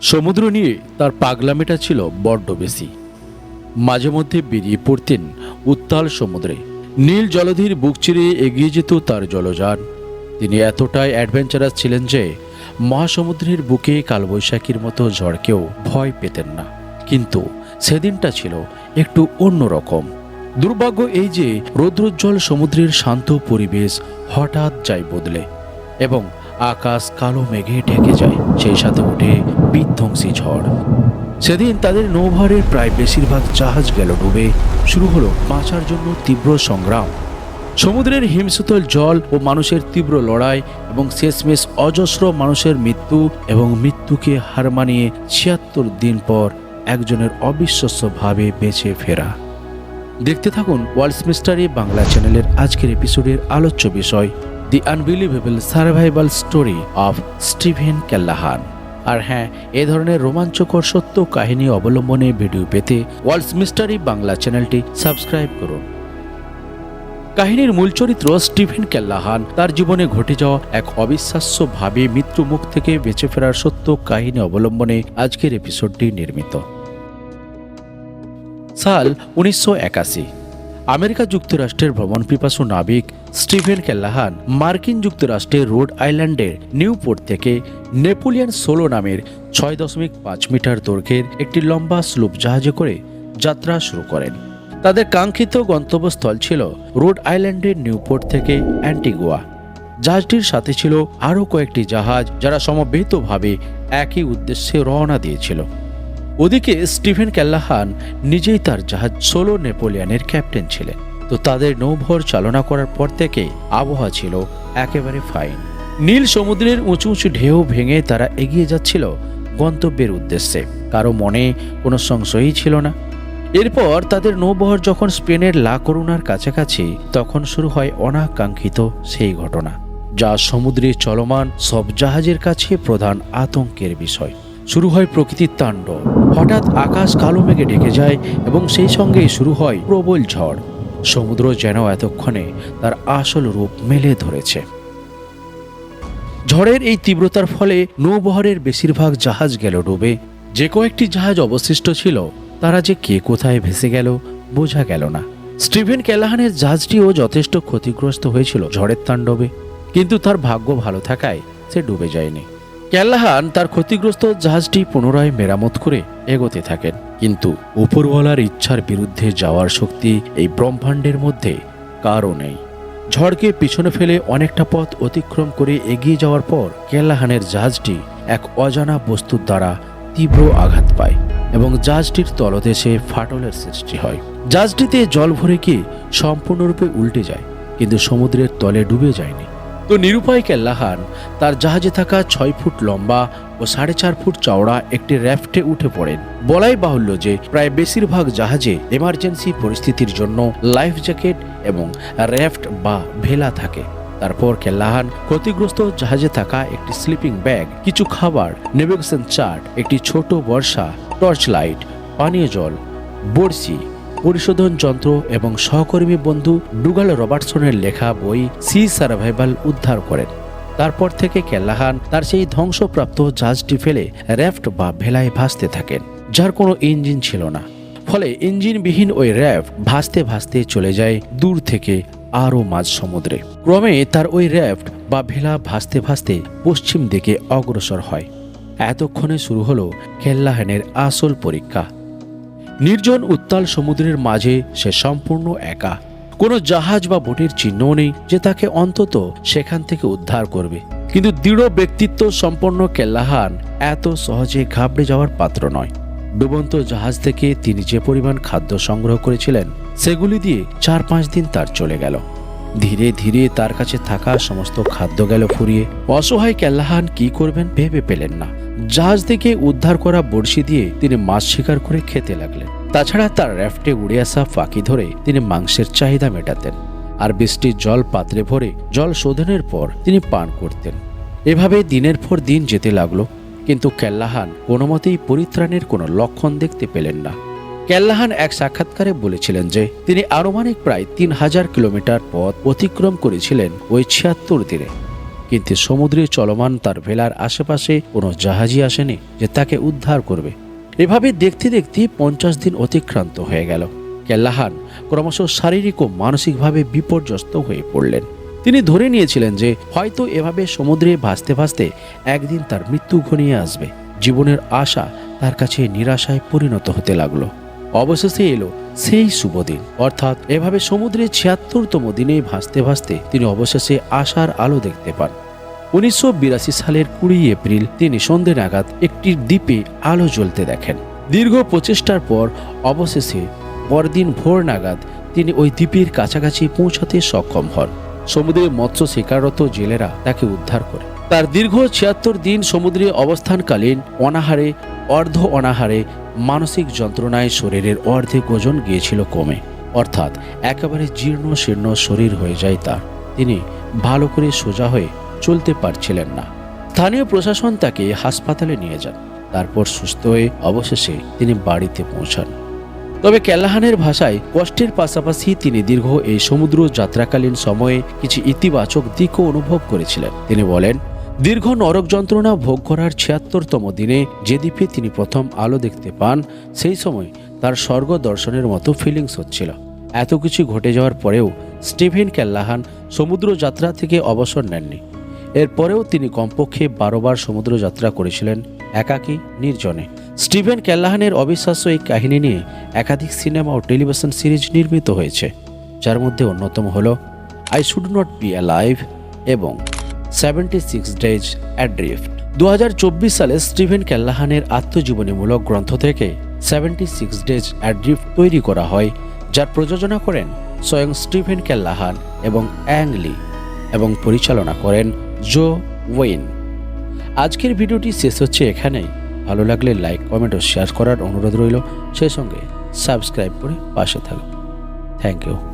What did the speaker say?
সমুদ্র নিয়ে তার পাগলামিটা ছিল বড্ড বেশি। মাঝে মধ্যে বেরিয়ে পড়তেন উত্তাল সমুদ্রে। নীল জলধির বুক চিরে এগিয়ে যেত তার জলযান। তিনি এতটাই অ্যাডভেঞ্চারাস ছিলেন যে, মহাসমুদ্রের বুকে কালবৈশাখীর মতো ঝড়কেও ভয় পেতেন না। কিন্তু সেদিনটা ছিল একটু অন্যরকম দুর্ভাগ্য এই যে, রৌদ্রোজ্জ্বল সমুদ্রের শান্ত পরিবেশ হঠাৎ যায় বদলে এবং আকাশ কালো মেঘে ঢেকে যায়, সেই সাথে উঠে বিধ্বংসী ঝড়। সেদিন তাদের নৌভারের প্রায় বেশিরভাগ জাহাজ গেল ডুবে, শুরু হলো বাঁচার জন্য তীব্র সংগ্রাম। সমুদ্রের হিমশীতল জল ও মানুষের তীব্র লড়াই এবং শেষমেশ অজস্র মানুষের মৃত্যু এবং মৃত্যুকে হার মানিয়ে ছিয়াত্তর দিন পর একজনের অবিশ্বাস্যভাবে বেঁচে ফেরা। দেখতে থাকুন ওয়ার্ল্ডস মিস্টারি বাংলা চ্যানেলের আজকের এপিসোডের আলোচ্য বিষয় the unbelievable survival story of Steven Callahan আর হ্যাঁ এ ধরনের রোমাঞ্চকর সত্য কাহিনী অবলম্বনে ভিডিও পেতে ওয়ার্ল্ডস মিস্টারি বাংলা চ্যানেলটি সাবস্ক্রাইব করুন। কাহিনীর মূল চরিত্র স্টিভেন ক্যাল্লাহান তার জীবনে ঘটে যাওয়া এক অবিশ্বাস্যভাবে মৃত্যু মুখ থেকে বেঁচে ফেরার সত্য কাহিনী অবলম্বনে আজকের এপিসোডটি নির্মিত। সাল উনিশশো একাশি। আমেরিকা যুক্তরাষ্ট্রের ভ্রমণ পিপাসু নাবিক স্টিভেন ক্যাল্লাহান মার্কিন যুক্তরাষ্ট্রের রোড আইল্যান্ডের নিউপোর্ট থেকে নেপোলিয়ান সোলো নামের ছয় দশমিক পাঁচ মিটার দৈর্ঘ্যের একটি লম্বা স্লুপ জাহাজে করে যাত্রা শুরু করেন। তাদের কাঙ্ক্ষিত গন্তব্যস্থল ছিল রোড আইল্যান্ডের নিউপোর্ট থেকে অ্যান্টিগুয়া। জাহাজটির সাথে ছিল আরও কয়েকটি জাহাজ যারা সমবেতভাবে একই উদ্দেশ্যে রওনা দিয়েছিল। ওদিকে স্টিভেন ক্যাল্লাহান নিজেই তার জাহাজ সোলো নেপোলিয়ানের ক্যাপ্টেন ছিলেন। তো তাদের নৌভর চালনা করার পর থেকে আবহাওয়া ছিল একেবারে ফাইন। নীল সমুদ্রের উঁচু উঁচু ঢেউ ভেঙে তারা এগিয়ে যাচ্ছিল গন্তব্যের উদ্দেশ্যে। কারও মনে কোনো সংশয়ই ছিল না। এরপর তাদের নৌবহর যখন স্পেনের লা করুনার কাছাকাছি, তখন শুরু হয় অনাকাঙ্ক্ষিত সেই ঘটনা, যা সমুদ্রে চলমান সব জাহাজের কাছে প্রধান আতঙ্কের বিষয়। শুরু হয় প্রকৃতির তাণ্ডব। হঠাৎ আকাশ কালো মেঘে ঢেকে যায় এবং সেই সঙ্গেই শুরু হয় প্রবল ঝড়। সমুদ্র যেন এতক্ষণে তার আসল রূপ মেলে ধরেছে। ঝড়ের এই তীব্রতার ফলে নৌবহরের বেশিরভাগ জাহাজ গেল ডুবে। যে কয়েকটি জাহাজ অবশিষ্ট ছিল, তারা যে কে কোথায় ভেসে গেল, বোঝা গেল না। স্টিভেন ক্যালাহানের জাহাজটিও যথেষ্ট ক্ষতিগ্রস্ত হয়েছিল ঝড়ের তাণ্ডবে, কিন্তু তার ভাগ্য ভালো থাকায় সে ডুবে যায়নি। ক্যালাহান তার ক্ষতিগ্রস্ত জাহাজটি পুনরায় মেরামত করে এগোতে থাকেন। কিন্তু উপরওয়ালার ইচ্ছার বিরুদ্ধে যাওয়ার শক্তি এই ব্রহ্মাণ্ডের মধ্যে কারও নেই। ঝড়কে পিছনে ফেলে অনেকটা পথ অতিক্রম করে এগিয়ে যাওয়ার পর ক্যালাহানের জাহাজটি এক অজানা বস্তুর দ্বারা তীব্র আঘাত পায় এবং জাহাজটির তলদেশে ফাটলের সৃষ্টি হয়। জাহাজটিতে জল ভরে গিয়ে সম্পূর্ণরূপে উল্টে যায়, কিন্তু সমুদ্রের তলে ডুবে যায়নি। তো নিরুপায় কেল্লাহান তার জাহাজে থাকা ছয় ফুট লম্বা ও সাড়ে চার ফুট চওড়া একটি র্যাফটে উঠে পড়েন। বলাই বাহুল্য যে প্রায় বেশিরভাগ জাহাজে এমার্জেন্সি পরিস্থিতির জন্য লাইফ জ্যাকেট এবং র্যাফট বা ভেলা থাকে। তারপর কেল্লাহান ক্ষতিগ্রস্ত জাহাজে থাকা একটি স্লিপিং ব্যাগ কিছু খাবার নেভিগেশন চার্ট একটি ছোট বর্ষা টর্চ লাইট পানীয় জল, বড়শি পরিশোধন যন্ত্র এবং সহকর্মী বন্ধু ডুগাল রবার্টসনের লেখা বই সি সার্ভাইভাল উদ্ধার করেন। তারপর থেকে কেল্লাহান তার সেই ধ্বংসপ্রাপ্ত জাহাজটি ফেলে র্যাফট বা ভেলায় ভাসতে থাকেন, যার কোনো ইঞ্জিন ছিল না। ফলে ইঞ্জিনবিহীন ওই র্যাফট ভাসতে ভাসতে চলে যায় দূর থেকে আরও মাঝ সমুদ্রে। ক্রমে তার ওই র্যাফট বা ভেলা ভাসতে ভাসতে পশ্চিম দিকে অগ্রসর হয়। এতক্ষণে শুরু হলো কেল্লাহানের আসল পরীক্ষা। নির্জন উত্তাল সমুদ্রের মাঝে সে সম্পূর্ণ একা। কোনো জাহাজ বা বোটের চিহ্নও নেই যে তাকে অন্তত সেখান থেকে উদ্ধার করবে। কিন্তু দৃঢ় ব্যক্তিত্ব সম্পন্ন কেল্লাহান এত সহজে ঘাবড়ে যাওয়ার পাত্র নয়। ডুবন্ত জাহাজ থেকে তিনি যে পরিমাণ খাদ্য সংগ্রহ করেছিলেন, সেগুলি দিয়ে চার পাঁচ দিন তার চলে গেল। ধীরে ধীরে তার কাছে থাকা সমস্ত খাদ্য গেল ফুরিয়ে। অসহায় কেল্লাহান কি করবেন ভেবে পেলেন না। জাহাজ থেকে উদ্ধার করা বড়শি দিয়ে তিনি মাছ শিকার করে খেতে লাগলেন। তাছাড়া তার র্যাফটে উড়ে আসা ফাঁকি ধরে তিনি মাংসের চাহিদা মেটাতেন আর বৃষ্টির জল পাত্রে ভরে জল শোধনের পর তিনি পান করতেন। এভাবে দিনের পর দিন যেতে লাগল, কিন্তু কেল্লাহান কোনো মতেই পরিত্রাণের কোনো লক্ষণ দেখতে পেলেন না। ক্যাল্লাহান এক সাক্ষাৎকারে বলেছিলেন যে, তিনি আনুমানিক প্রায় তিন হাজার কিলোমিটার পথ অতিক্রম করেছিলেন ওই ছিয়াত্তর দিনে। কিন্তু সমুদ্রে চলমান তার ভেলার আশেপাশে কোনো জাহাজই আসেনি যে তাকে উদ্ধার করবে। এভাবে দেখতে দেখতে পঞ্চাশ দিন অতিক্রান্ত হয়ে গেল। কেল্লাহান ক্রমশ শারীরিক ও মানসিকভাবে বিপর্যস্ত হয়ে পড়লেন। তিনি ধরে নিয়েছিলেন যে হয়তো এভাবে সমুদ্রে ভাসতে ভাসতে একদিন তার মৃত্যু ঘনিয়ে আসবে। জীবনের আশা তার কাছে নিরাশায় পরিণত হতে লাগল। অবশেষে এলো সেই শুভ দিন। অর্থাৎ এভাবে সমুদ্রে ছিয়াত্তরতম দিনে ভাসতে ভাসতে তিনি অবশেষে আশার আলো দেখতে পান। উনিশশো বিরাশি সালের কুড়ি এপ্রিল তিনি সন্ধে নাগাদ একটি দ্বীপে আলো জ্বলতে দেখেন। দীর্ঘ প্রচেষ্টার পর অবশেষে পরদিন ভোর নাগাদ তিনি ওই দ্বীপের কাছাকাছি পৌঁছাতে সক্ষম হন। সমুদ্রে মৎস্য শিকাররত জেলেরা তাকে উদ্ধার করে। তার দীর্ঘ ছিয়াত্তর দিন সমুদ্রে অবস্থানকালীন অনাহারে, অর্ধ অনাহারে মানসিক যন্ত্রণায় শরীরের অর্ধেক ওজন গিয়েছিল কমে। অর্থাৎ একেবারে জীর্ণ শীর্ণ শরীর হয়ে যায় তার। তিনি ভালো করে সোজা হয়ে চলতে পারছিলেন না। স্থানীয় প্রশাসন তাকে হাসপাতালে নিয়ে যান। তারপর সুস্থ হয়ে অবশেষে তিনি বাড়িতে পৌঁছান। তবে ক্যালাহানের ভাষায় কষ্টের পাশাপাশি তিনি দীর্ঘ এই সমুদ্র যাত্রাকালীন সময়ে কিছু ইতিবাচক দিকও অনুভব করেছিলেন। তিনি বলেন দীর্ঘ নরক যন্ত্রণা ভোগ করার ছিয়াত্তরতম দিনে যে দ্বীপে তিনি প্রথম আলো দেখতে পান, সেই সময় তার স্বর্গ দর্শনের মতো ফিলিংস হচ্ছিল। এত কিছু ঘটে যাওয়ার পরেও স্টিভেন ক্যাল্লাহান সমুদ্র যাত্রা থেকে অবসর নেননি। এরপরেও তিনি কমপক্ষে বারোবার সমুদ্র যাত্রা করেছিলেন, একাকী, নির্জনে। স্টিভেন ক্যাল্লাহানের অবিশ্বাস্য এই কাহিনী নিয়ে একাধিক সিনেমা ও টেলিভিশন সিরিজ নির্মিত হয়েছে, যার মধ্যে অন্যতম হল I should not be alive এবং সেভেন্টি সিক্স ডেজ অ্যাড্রিফট দু সালে স্টিভেন ক্যাল্লাহানের আত্মজীবনীমূলক গ্রন্থ থেকে সেভেন্টি সিক্স ডেজ অ্যাড্রিফট তৈরি করা হয়, যার প্রযোজনা করেন স্বয়ং স্টিভেন ক্যাল্লাহান এবং অ্যাংলি এবং পরিচালনা করেন জো ওয়েন আজকের ভিডিওটি শেষ হচ্ছে এখানেই। ভালো লাগলে লাইক, কমেন্ট ও শেয়ার করার অনুরোধ রইল। সেই সঙ্গে সাবস্ক্রাইব করে পাশে থাকুন। Thank you.